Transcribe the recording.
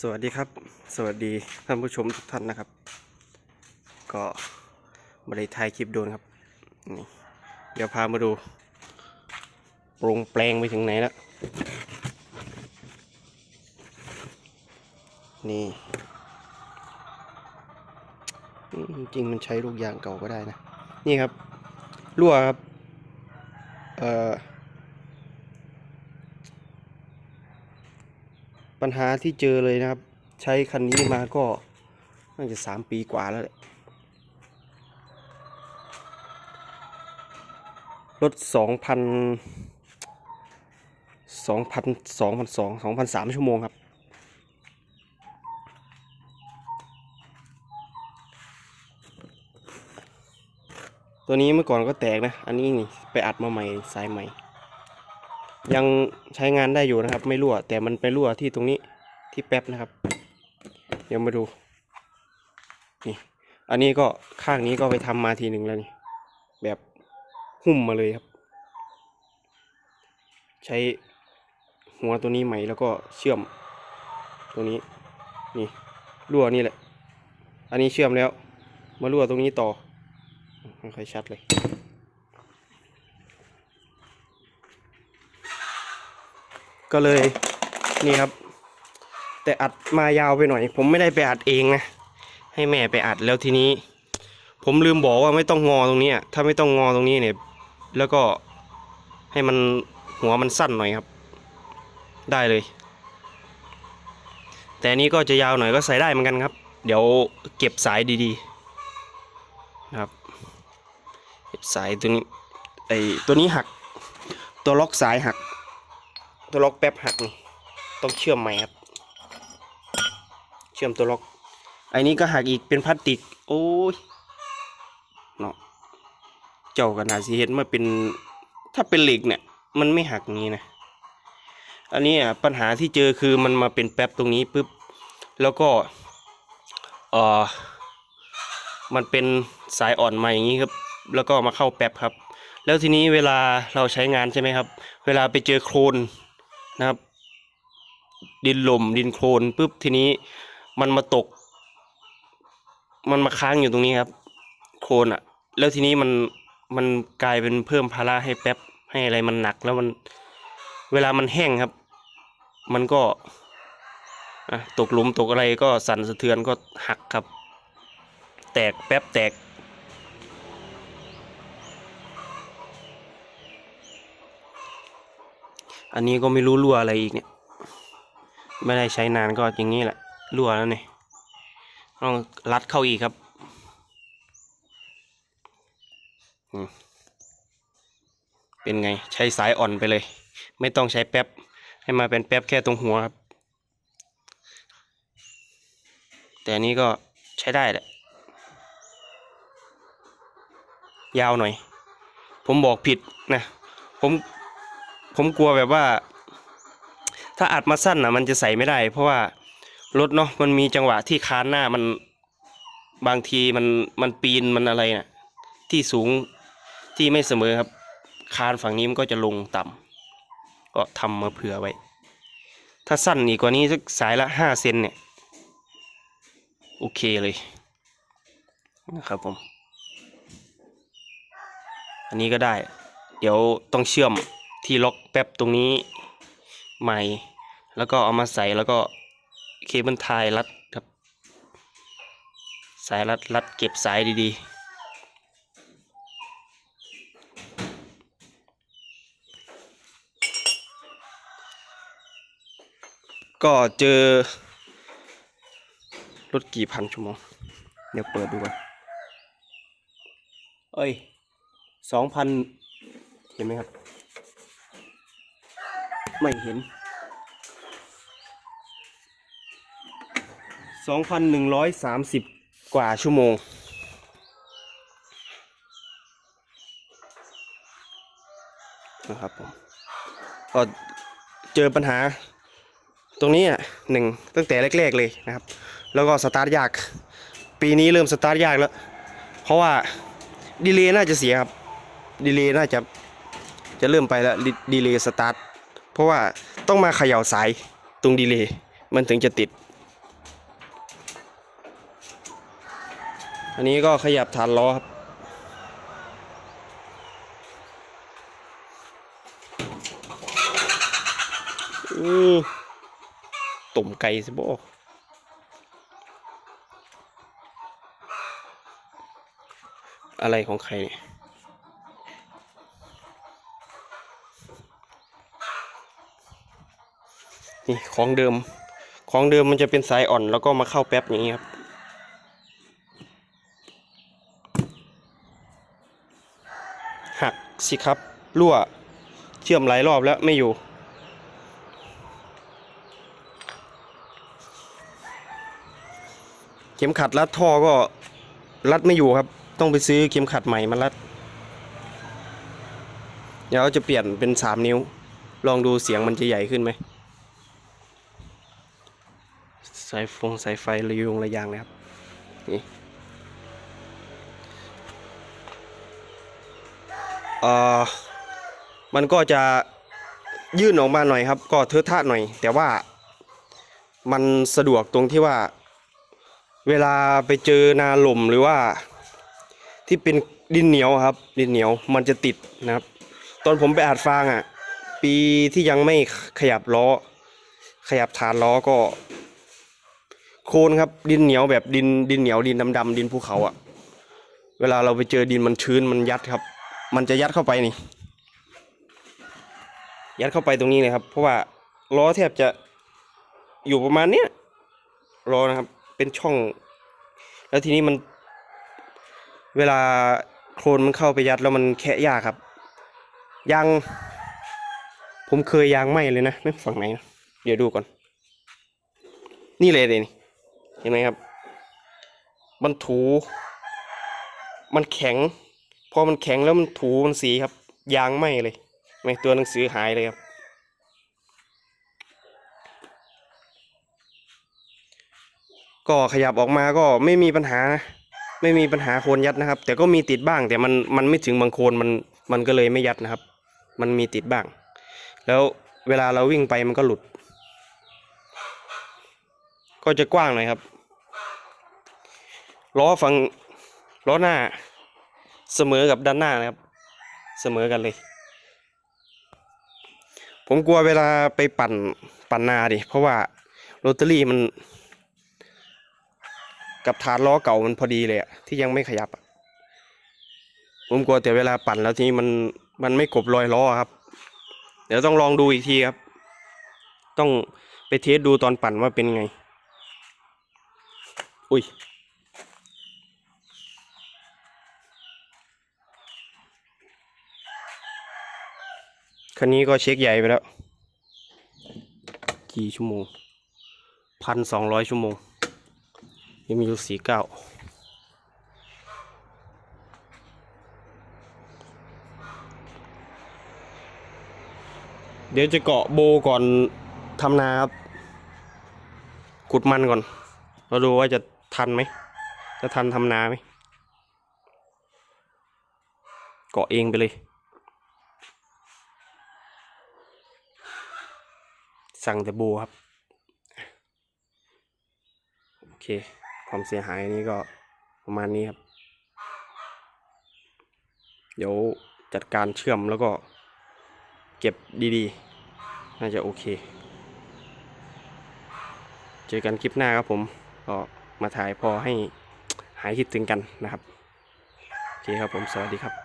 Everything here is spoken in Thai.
สวัสดีครับ สวัสดีท่านผู้ชมทุกท่านนะครับ ก็บริไทยคลิปโดนครับนี่เดี๋ยวพามาดูปรงแปลงไปถึงไหนแล้ว นี่จริงมันใช้ลูกยางเก่าก็ได้นะ นี่ครับรั่วครับ เอ่อ ปัญหาที่เจอเลยนะครับ ใช้คันนี้มาก็น่าจะสามปีกว่าแล้วแหละรถสองพันสองพันสองพันสองสองพันสามชั่วโมงครับ ตัวนี้เมื่อก่อนก็แตกนะ อันนี้นี่ไปอัดมาใหม่สายใหม่ ยังใช้งานได้อยู่นะครับ ไม่รั่ว แต่มันไปรั่วที่ตรงนี้ที่แป๊บนะครับ เดี๋ยวมาดู นี่ อันนี้ก็ข้างนี้ก็ไปทำมาทีหนึ่งแล้วนี่ แบบหุ้มมาเลยครับ ใช้หัวตัวนี้ใหม่แล้วก็เชื่อม ตัวนี้ นี่รั่วนี่แหละ อันนี้เชื่อมแล้ว มารั่วตรงนี้ต่อไม่ค่อยชัดเลย ก็เลยนี่ครับ แต่อัดมายาวไปหน่อย ผมไม่ได้ไปอัดเองนะให้แม่ไปอัดแล้วทีนี้ ผมลืมบอกว่าไม่ต้องงอตรงนี้ถ้าไม่ต้องงอตรงนี้เนี่ย แล้วก็ให้มันหัวมันสั้นหน่อยครับ ได้เลย แต่นนี้ก็จะยาวหน่อยก็ใส่ได้เหมือนกันครับ เดี๋ยวเก็บสายดีๆนะครับเก็บสายตัวนี้ไอตัวนี้หัก ตัวล็อกสายหัก ตัวล็อกแป๊บหักนี่ต้องเชื่อมใหม่ครับ เชื่อมตัวล็อกไอ้นี้ก็หักอีกเป็นพลาสติก โอ้ยเนาะเจ้ากันหาสีเห็นมาเป็นถ้าเป็นเหล็กเนี่ย มันไม่หักงนี้นะอันนี้อะปัญหาที่เจอคือมันมาเป็นแป๊บตรงนี้ปุ๊บแล้วก็เออมันเป็นสายอ่อนมาอย่างนี้ครับ แล้วก็มาเข้าแป๊บครับ แล้วทีนี้เวลาเราใช้งานใช่ไหมครับ เวลาไปเจอโคลน นะครับ ดินลมดินโคลนปุ๊บทีนี้มันมาตก มันมาค้างอยู่ตรงนี้ครับ โคลนอะ่ะ แล้วทีนี้มันมันกลายเป็นเพิ่มภาระให้แป๊บให้อะไรมันหนักแล้วมันเวลามันแห้งครับ มันก็ตกหลุมตกอะไรก็สั่นสะเทือนก็หักครับ แตกแป๊บแตก อันนี้ก็ไม่รู้รั่วอะไรอีกเนี่ย ไม่ได้ใช้นานก็อย่างนี้แหละรั่วแล้วเนี่ยต้องรัดเข้าอีกครับเป็นไงใช้สายอ่อนไปเลย ไม่ต้องใช้แป๊บ ให้มาเป็นแป๊บแค่ตรงหัวครับ แต่อันนี้ก็ใช้ได้แหละยาวหน่อย ผมบอกผิดนะ ผม ผมกลัวแบบว่า ถ้าอัดมาสั้นนะมันจะใส่ไม่ได้ เพราะว่ารถเนาะมันมีจังหวะที่ค้านหน้ามันบางทีมันมันปีนมันอะไรนะ่ะ ที่สูงที่ไม่เสมอครับ คานฝั่งนี้มันก็จะลงต่ำก็ทำมาเผื่อไว้ ถ้าสั้นอีกกว่านี้สักสายละห้าเซนเนี่ยโอเคเลยนะครับผม อันนี้ก็ได้ เดี๋ยวต้องเชื่อม ที่ล็อกแป๊บตรงนี้ใหม่ แล้วก็เอามาใส่แล้วก็เคเบิลไทยรัดครับ สายรัดรัดเก็บสายดีๆก็เจอรถกี่พันชั่วโมง เดี๋ยวเปิดดูก่อนเอ้ยสองพันเห็นไหมครับ ไม่เห็นสองพันหนึ่งร้อยสามสิบกว่าชั่วโมง นะครับผม ก็เจอปัญหาตรงนี้อะหนึ่งตั้งแต่แรกๆเลยนะครับ แล้วก็สตาร์ทยาก ปีนี้เริ่มสตาร์ทยากแล้ว เพราะว่าดีเลย์น่าจะเสียครับ ดีเลย์น่าจะจะเริ่มไปแล้วดีดีเลย์สตาร์ท เพราะว่าต้องมาเขย่าสายตรงดีเลยมันถึงจะติด อันนี้ก็ขยับฐานล้อครับอืตุ่มไก่สิบ่อะไรของใครเนี่ย นี่ของเดิม ของเดิมมันจะเป็นสายอ่อนแล้วก็มาเข้าแป๊บอย่างนี้ครับ หักสิครับรั่วเชื่อมหลายรอบแล้วไม่อยู่ เข็มขัดรัดท่อก็รัดไม่อยู่ครับ ต้องไปซื้อเข็มขัดใหม่มารัด เดี๋ยวจะเปลี่ยนเป็นสามนิ้ว ลองดูเสียงมันจะใหญ่ขึ้นไหม สายฟงสายไฟระยงระยางนะครับนี่เออมันก็จะยื่นออกมาหน่อยครับ ก็เทอะทะหน่อย แต่ว่ามันสะดวกตรงที่ว่า เวลาไปเจอนาหล่มหรือว่า ที่เป็นดินเหนียวครับ ดินเหนียวมันจะติดนะครับ ตอนผมไปอัดฟางอะ ปีที่ยังไม่ขยับล้อ ขยับฐานล้อก็ โคลนครับ ดินเหนียวแบบดินดินเหนียวดินดำๆดินภูเขาอะเวลาเราไปเจอดินมันชื้นมันยัดครับ มันจะยัดเข้าไปนี่ ยัดเข้าไปตรงนี้เลยครับ เพราะว่าล้อแทบจะอยู่ประมาณเนี้ยล้อนะครับ เป็นช่อง แล้วทีนี้มัน เวลาโคลนมันเข้าไปยัดแล้วมันแคะยากครับยางผมเคยยางไหมเลยนะนะฝั่งไหนนะเดี๋ยวดูก่อน นี่เลยเลยนี่ เห็นไหมครับ มันถู มันแข็ง พอมันแข็งแล้วมันถูมันสีครับ ยางไหมเลยไม่ตัวหนังสือหายเลยครับ ก็ขยับออกมาก็ไม่มีปัญหานะไม่มีปัญหาโคนยัดนะครับ แต่ก็มีติดบ้าง แต่มันมันไม่ถึงบางโคนมันมันก็เลยไม่ยัดนะครับ มันมีติดบ้าง แล้วเวลาเราวิ่งไปมันก็หลุด ก็จะกว้างหน่อยครับ ล้อฝั่งล้อหน้า เสมอกับด้านหน้านะครับ เสมอกันเลย ผมกลัวเวลาไปปั่นปั่นนาดิเพราะว่าโรตารี่มัน กับฐานล้อเก่ามันพอดีเลยอะที่ยังไม่ขยับอะผมกลัวแต่เวลาปั่นแล้วทีนี้มันมันไม่กบรอยล้อครับ เดี๋ยวต้องลองดูอีกทีครับ ต้องไปเทสดูตอนปั่นว่าเป็นไง อุ้ย คันนี้ก็เช็คใหญ่ไปแล้ว กี่ชั่วโมงพันสองร้อยชั่วโมงยังมีอยู่สี่เก้าเดี๋ยวจะเกาะโบก่อนทำนาครับขุดมันก่อน เราดูว่าจะทันไหม จะทันทำนาไหม เกาะเองไปเลย สั่งแต่โบครับ โอเค ความเสียหายนี้ก็ประมาณนี้ครับ เดี๋ยวจัดการเชื่อมแล้วก็เก็บดีๆ น่าจะโอเค เจอกันคลิปหน้าครับผม ก็มาถ่ายพอให้หายคิดถึงกันนะครับ โอเคครับผม สวัสดีครับ